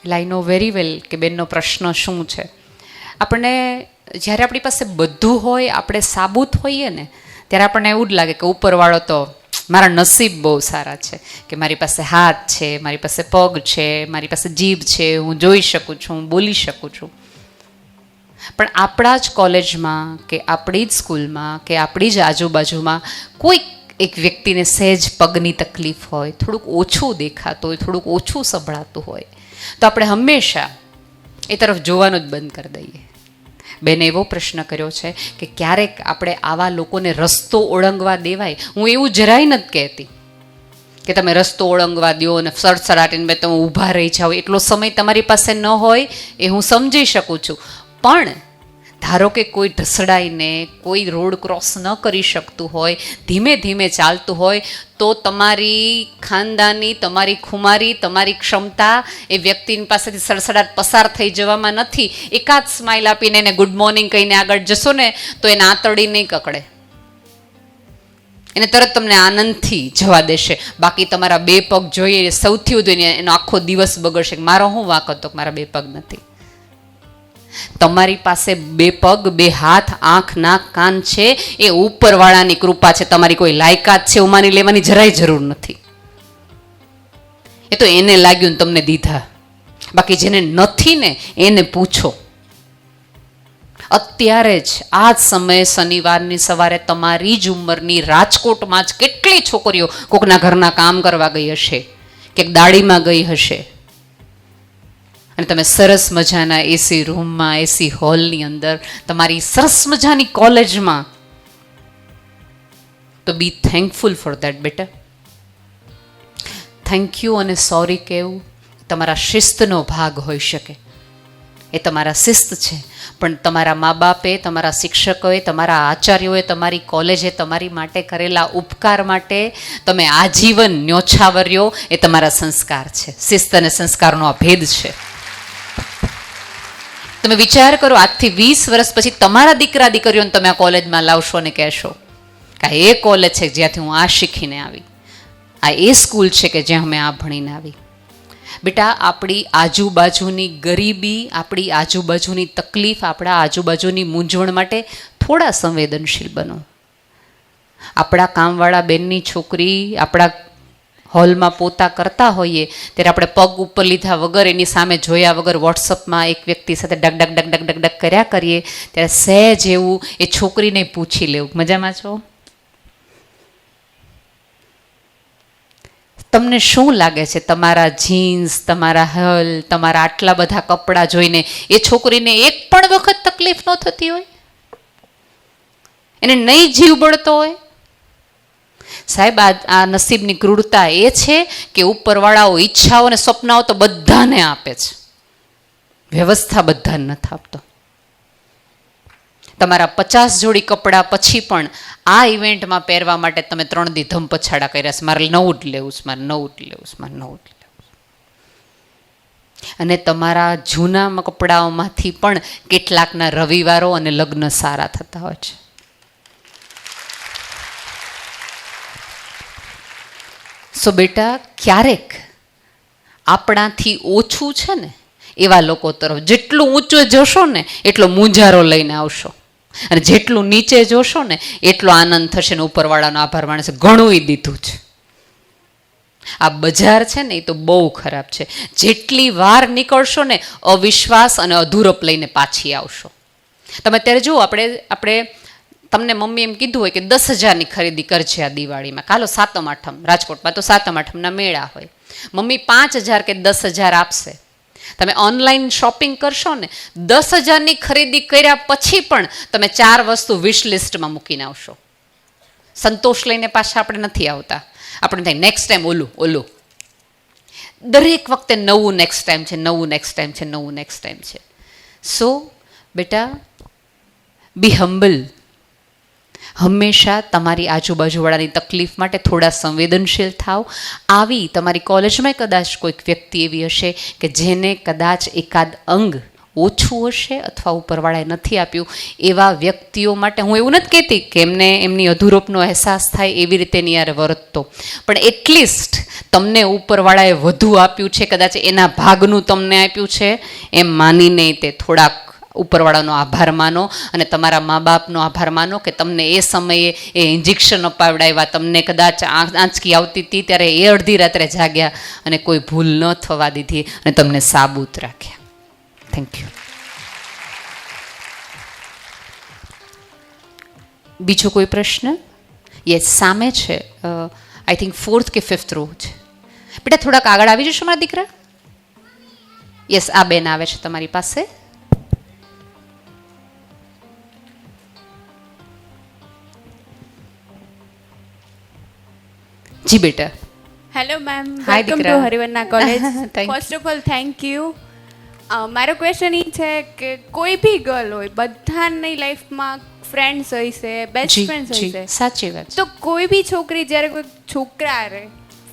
એટલે આઈ know very well કે બેનનો પ્રશ્ન શું છે. આપણને જ્યારે આપણી પાસે બધું હોય, આપણે સાબુત હોઈએ ને, ત્યારે આપણને એવું જ લાગે કે ઉપરવાળો તો મારા નસીબ બહુ સારા છે, કે મારી પાસે હાથ છે, મારી પાસે પગ છે, મારી પાસે જીભ છે, હું જોઈ શકું છું, હું બોલી શકું છું. પણ આપણા જ કોલેજમાં કે આપણી જ સ્કૂલમાં કે આપણી જ આજુબાજુમાં કોઈક એક વ્યક્તિને સહેજ પગની તકલીફ હોય, થોડુંક ઓછું દેખાતું હોય, થોડુંક ઓછું સંભળાતું હોય તો આપણે હંમેશા એ તરફ જોવાનું જ બંધ કરી દઈએ. બેને એવો પ્રશ્ન કર્યો છે કે ક્યારેક આપણે આવા લોકોને રસ્તો ઓળંગવા દેવાય? હું એવું જરાય નથી કહેતી કે તમે રસ્તો ઓળંગવા દો અને સડસડાટીને બે તમે ઊભા રહી જાઓ. એટલો સમય તમારી પાસે ન હોય એ હું સમજી શકું છું. પણ ધારો કે કોઈ ઢસડાઈને કોઈ રોડ ક્રોસ ન કરી શકતું હોય, ધીમે ધીમે ચાલતું હોય, તો તમારી ખાનદાની, તમારી ખુમારી, તમારી ક્ષમતા એ વ્યક્તિની પાસેથી સડસડાટ પસાર થઈ જવામાં નથી. એકાદ સ્માઇલ આપીને એને ગુડ મોર્નિંગ કહીને આગળ જશો ને, તો એને આંતળી નહીં કકડે. એને તરત તમને આનંદથી જવા દેશે. બાકી તમારા બે પગ જોઈએ, સૌથી વધુ એને આખો દિવસ બગડશે. મારો હું વાંક હતો મારા બે પગ નથી. તમારી પાસે બે પગ, બે હાથ, આંખ, નાક, કાન છે, એ ઉપરવાળાની કૃપા છે. તમારી કોઈ લાયકાત છે એવું માની લેવાની જરાય જરૂર નથી. એ તો એને લાગ્યું તમને દીધા. બાકી જેને નથી ને, એને પૂછો. અત્યારે જ, આ જ સમયે શનિવારની સવારે તમારી જ ઉંમરની રાજકોટમાં જ કેટલી છોકરીઓ કોકના ઘરના કામ કરવા ગઈ હશે કે દાડીમાં ગઈ હશે. અને તમે સરસ મજાના એસી રૂમમાં એસી હોલની અંદર, તમારી સરસ મજાની કોલેજમાં તો બી થેન્કફુલ ફોર દેટ બેટા. થેન્ક યુ અને સોરી કહેવું તમારા શિસ્તનો ભાગ હોઈ શકે. એ તમારા શિસ્ત છે. પણ તમારા મા બાપે તમારા શિક્ષકોએ, તમારા આચાર્યોએ તમારી કોલેજે તમારી માટે કરેલા ઉપકાર માટે તમે આજીવન ન્યોછાવર્યો, એ તમારા સંસ્કાર છે. શિસ્ત અને સંસ્કારનો આ ભેદ છે. તમે વિચાર કરો, આજથી વીસ વર્ષ પછી તમારા દીકરા દીકરીઓને તમે આ કોલેજમાં લાવશો અને કહેશો કે એ કોલેજ છે જ્યાંથી હું આ શીખીને આવી. આ એ સ્કૂલ છે કે જ્યાં અમે આ ભણીને આવી. બેટા, આપણી આજુબાજુની ગરીબી, આપણી આજુબાજુની તકલીફ, આપણા આજુબાજુની મૂંઝવણ માટે થોડા સંવેદનશીલ બનો. આપણા કામવાળા બેનની છોકરી, આપણા હોલમાં પોતા કરતા હોઈએ, ત્યારે આપણે પગ ઉપર લીધા વગર, એની સામે જોયા વગર વોટ્સઅપમાં એક વ્યક્તિ સાથે ડગ ડગ ડગ ડગ ડગ ડગ કર્યા કરીએ, ત્યારે સહેજ એવું એ છોકરીને પૂછી લેવું. મજામાં છો? તમને શું લાગે છે તમારા જીન્સ, તમારા હલ, તમારા આટલા બધા કપડાં જોઈને એ છોકરીને એક પણ વખત તકલીફ ન થતી હોય? એને નહીં જીવ બળતો હોય? સાહેબ, આ નસીબની ક્રૂરતા એ છે કે ઉપરવાળાઓ ઈચ્છાઓ અને સ્વપ્નાઓ તો બધાને આપે છે. વ્યવસ્થા બધાને નથી આપતો. તમારા પચાસ જોડી કપડાં પછી પણ આ ઇવેન્ટમાં પહેરવા માટે તમે ત્રણ દી ધમ પછાડા કર્યા છે. મારે નવું જ લેવું છે, મારે નવું જ લેવું છે, મારે નવું જ અને તમારા જૂના કપડાઓમાંથી પણ કેટલાકના રવિવારો અને લગ્ન સારા થતા હોય છે. સો બેટા, ક્યારેક આપણાથી ઓછું છે ને, એવા લોકો તરફ જેટલું ઊંચું જોશો ને, એટલો મૂંઝારો લઈને આવશો. અને જેટલું નીચે જોશો ને, એટલો આનંદ થશે ને ઉપરવાળાનો આભાર માણસે ઘણું દીધું છે. આ બજાર છે ને, એ તો બહુ ખરાબ છે. જેટલી વાર નીકળશો ને, અવિશ્વાસ અને અધૂરપ લઈને પાછી આવશો. તમે અત્યારે જુઓ, આપણે આપણે તમને મમ્મી એમ કીધું હોય કે દસ હજારની ખરીદી કરજે આ દિવાળીમાં. કાલો સાતમ આઠમ, રાજકોટમાં તો સાતમ આઠમના મેળા હોય. મમ્મી પાંચ હજાર કે દસ હજાર આપશે. તમે ઓનલાઈન શોપિંગ કરશો ને, દસ હજારની ખરીદી કર્યા પછી પણ તમે ચાર વસ્તુ વિશ લિસ્ટમાં મૂકીને આવશો. સંતોષ લઈને પાછા આપણે નથી આવતા. આપણે થાય નેક્સ્ટ ટાઈમ ઓલું ઓલું. દરેક વખતે નવું નેક્સ્ટ ટાઈમ છે, નવું નેક્સ્ટ ટાઈમ છે, નવું નેક્સ્ટ ટાઈમ છે. સો બેટા બી હમ્બલ હંમેશા તમારી આજુબાજુવાળાની તકલીફ માટે થોડા સંવેદનશીલ થાવ આવી તમારી કોલેજમાં કદાચ કોઈક વ્યક્તિ એવી હશે કે જેને કદાચ એકાદ અંગ ઓછું હશે અથવા ઉપરવાળાએ નથી આપ્યું. એવા વ્યક્તિઓ માટે હું એવું નથી કહેતી કે એમને એમની અધૂરોપનો અહેસાસ થાય એવી રીતે નિયારે યારે વર્તતો. પણ એટલીસ્ટ તમને ઉપરવાળાએ વધુ આપ્યું છે, કદાચ એના ભાગનું તમને આપ્યું છે, એમ માનીને તે થોડાક ઉપરવાળાનો આભાર માનો અને તમારા મા બાપનો આભાર માનો કે તમને એ સમયે એ ઇન્જેક્શન અપાવડાવ્યા. તમને કદાચ આંચ- આંચકી આવતી હતી ત્યારે એ અડધી રાત્રે જાગ્યા અને કોઈ ભૂલ ન થવા દીધી અને તમને સાબુત રાખ્યા. થેન્ક યુ બીજો કોઈ પ્રશ્ન? યસ સામે છે. આઈ થિંક ફોર્થ કે ફિફ્થ રો છે. બેટા, થોડાક આગળ આવી જશો મારા દીકરા? યસ આ બેન આવે છે તમારી પાસે. જી બેટા. હેલો મેમ વેલકમ ટુ દીકરા. હરિવન્ના college first of all thank you મારો ક્વેશ્ચન એ છે કે કોઈ બી ગર્લ હોય બધાની લાઈફમાં ફ્રેન્ડ્સ હોય છે બેસ્ટ ફ્રેન્ડ્સ હોય છે. સાચી વાત તો કોઈ બી છોકરી જ્યારે કોઈ છોકરા રે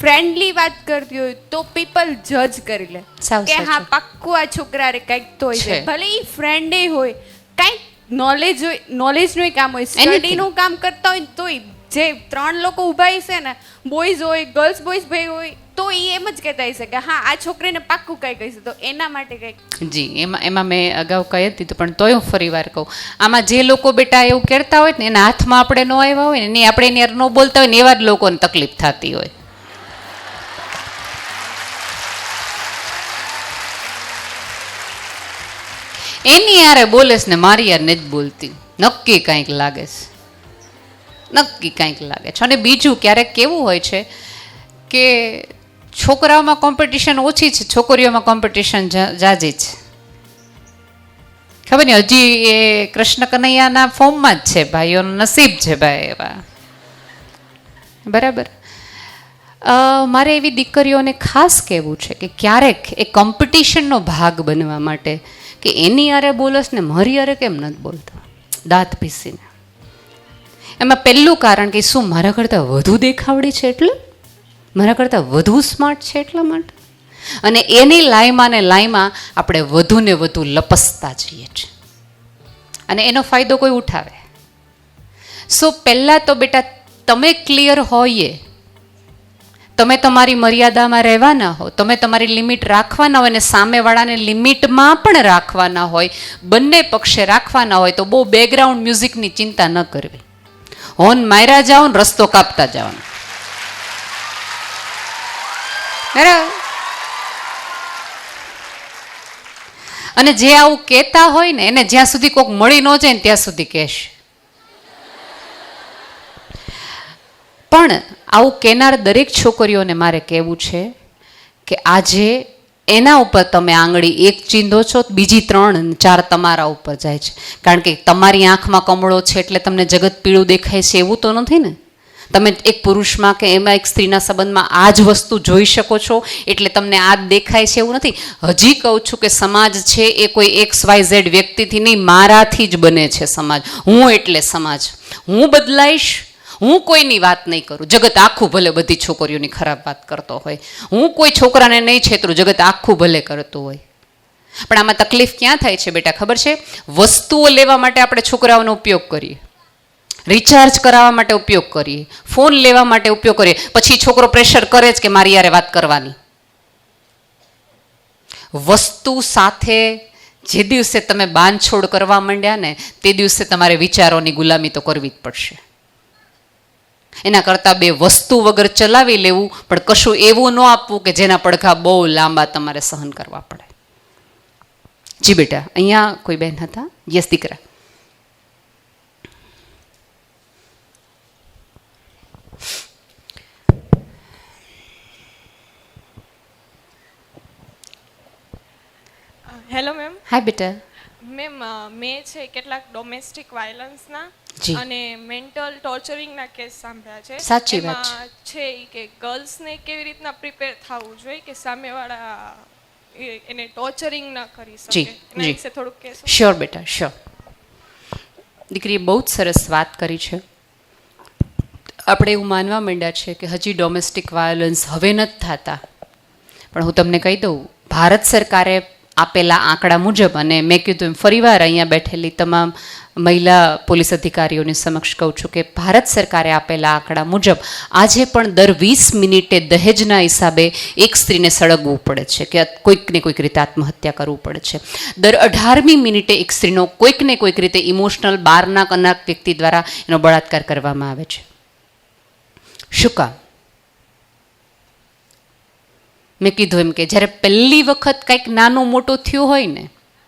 ફ્રેન્ડલી વાત કરતી હોય તો પીપલ જજ કરી લે. કે હા. પાક્કું આ છોકરા રે કંઈક તો હોય છે. ભલે એ ફ્રેન્ડે હોય કંઈક નોલેજ હોય નોલેજનું કામ હોય. સ્ટડીનું કામ કરતા હોય તોય જે ત્રણ લોકો ઊભા છે ને બોયઝ હોય ગર્લ્સ બોયઝ ભાઈ હોય, તો એ એમ જ કહેતા હશે કે હા, આ છોકરીને પાક્કું કંઈ કહીશ. તો એના માટે કંઈક. જી, એમાં એમાં મેં અગાઉ કહી જ દીધું પણ તોય હું ફરી વાર કહું. આમાં જે લોકો બેટા એવું કહેતા હોય ને, એના હાથમાં આપણે ન આવ્યા હોય ને એની આપણે એની ન બોલતા હોય ને, એવા જ લોકોને તકલીફ થતી હોય. એની યારે બોલેશ ને, મારી યાર નથી બોલતી. નક્કી કાંઈક લાગે છે. નક્કી કાંઈક લાગે છે. અને બીજું ક્યારેક કેવું હોય છે કે છોકરાઓમાં કોમ્પિટિશન ઓછી છે, છોકરીઓમાં કોમ્પિટિશન જાજી છે. ખબર નહીં, હજી એ કૃષ્ણ કનૈયાના ફોર્મમાં જ છે ભાઈઓનું નસીબ છે ભાઈ એવા. બરાબર? મારે એવી દીકરીઓને ખાસ કહેવું છે કે ક્યારેક એ કોમ્પિટિશનનો ભાગ બનવા માટે કે એની અરે બોલસ ને મારી અરે કેમ નથી બોલતો? દાંત પીસીને. એમાં પહેલું કારણ કે શું મારા કરતાં વધુ દેખાવડી છે એટલે? મારા કરતાં વધુ સ્માર્ટ છે એટલા માટે? અને એની લાઈમાં ને લાઈમાં આપણે વધુ ને વધુ લપસતા જઈએ છીએ. અને એનો ફાયદો કોઈ ઉઠાવે? સો પહેલાં તો બેટા તમે ક્લિયર હોઈએ. તમે તમારી મર્યાદામાં રહેવાના હો. તમે તમારી લિમિટ રાખવાના હોય અને સામેવાળાને લિમિટમાં પણ રાખવાના હોય. બંને પક્ષે રાખવાના હોય તો બહુ બેકગ્રાઉન્ડ મ્યુઝિકની ચિંતા ન કરવી. હોન માર્યા જાઓ ને રસ્તો કાપતા બરાબર અને જે આવું કહેતા હોય ને, એને જ્યાં સુધી કોઈક મળી ન જાય ને ત્યાં સુધી કહેશ. પણ આવું કહેનાર દરેક છોકરીઓને મારે કહેવું છે કે આજે એના ઉપર તમે આંગળી એક ચીંધો છો, બીજી ત્રણ ચાર તમારા ઉપર જાય છે. કારણ કે તમારી આંખમાં કમળો છે એટલે તમને જગત પીળું દેખાય છે એવું તો નથી ને? તમે એક પુરુષમાં કે એમાં એક સ્ત્રીના સંબંધમાં આ જ વસ્તુ જોઈ શકો છો, એટલે તમને આ દેખાય છે એવું નથી. હજી કહું છું કે સમાજ છે એ કોઈ એક્સ, વાય, ઝેડ વ્યક્તિથી નહીં, મારાથી જ બને છે સમાજ. હું એટલે સમાજ. હું બદલાઈશ હું કોઈની વાત નહીં કરું. જગત આખું ભલે બધી છોકરીઓની ખરાબ વાત કરતો હોય. હું કોઈ છોકરાને નહીં છેતરું, જગત આખું ભલે કરતું હોય. પણ આમાં તકલીફ ક્યાં થાય છે બેટા? ખબર છે? વસ્તુઓ લેવા માટે આપણે છોકરાઓનો ઉપયોગ કરીએ. રિચાર્જ કરાવવા માટે ઉપયોગ કરીએ. ફોન લેવા માટે ઉપયોગ કરીએ. પછી છોકરો પ્રેશર કરે જ કે મારી યારે વાત કરવાની. વસ્તુ સાથે જે દિવસે તમે બાંધછોડ કરવા માંડ્યા ને, તે દિવસે તમારે વિચારોની ગુલામી તો કરવી જ પડશે. એના કરતાં બે વસ્તુ વગર ચલાવી લેવું પણ કશું એવું ન આપવું કે જેના પડઘા બહુ લાંબા તમારે સહન કરવા પડે. જી બેટા અહીંયા કોઈ બેન હતા? યસ દીકરા. હેલો મેમ હાય બેટા. મેમ મેં છે કેટલાક ડોમેસ્ટિક વાયલન્સના. અને મેન્ટલ ટોર્ચરિંગના કેસ સાંભળ્યા છે. સાચી વાત. છે કે ગર્લ્સને કેવી રીતના પ્રિપેર થવું જોઈએ કે સામેવાળા એને ટોર્ચરિંગ ન કરી શકે? એના. વિશે થોડુંક કહેશો? શ્યોર બેટા શ્યોર દીકરીએ બહુ જ સરસ વાત કરી છે. આપણે એવું માનવા માંડ્યા છે કે હજી ડોમેસ્ટિક વાયોલન્સ હવે નથી થતા. પણ હું તમને કહી દઉં ભારત સરકારે આપેલા આંકડા મુજબ અને મેં કીધું એમ ફરીવાર અહીંયા બેઠેલી તમામ મહિલા પોલીસ અધિકારીઓની સમક્ષ કહું છું કે ભારત સરકારે આપેલા આંકડા મુજબ આજે પણ દર વીસ મિનિટે દહેજના હિસાબે એક સ્ત્રીને સળગવું પડે છે કે કોઈક ને કોઈક રીતે આત્મહત્યા કરવું પડે છે. દર અઢારમી મિનિટે એક સ્ત્રીનો કોઈક ને કોઈક રીતે ઇમોશનલ, બારના કનાક વ્યક્તિ દ્વારા એનો બળાત્કાર કરવામાં આવે છે. શું કામ? મેં કીધું એમ કે જ્યારે પહેલી વખત કંઈક નાનું મોટું થયું હોય ને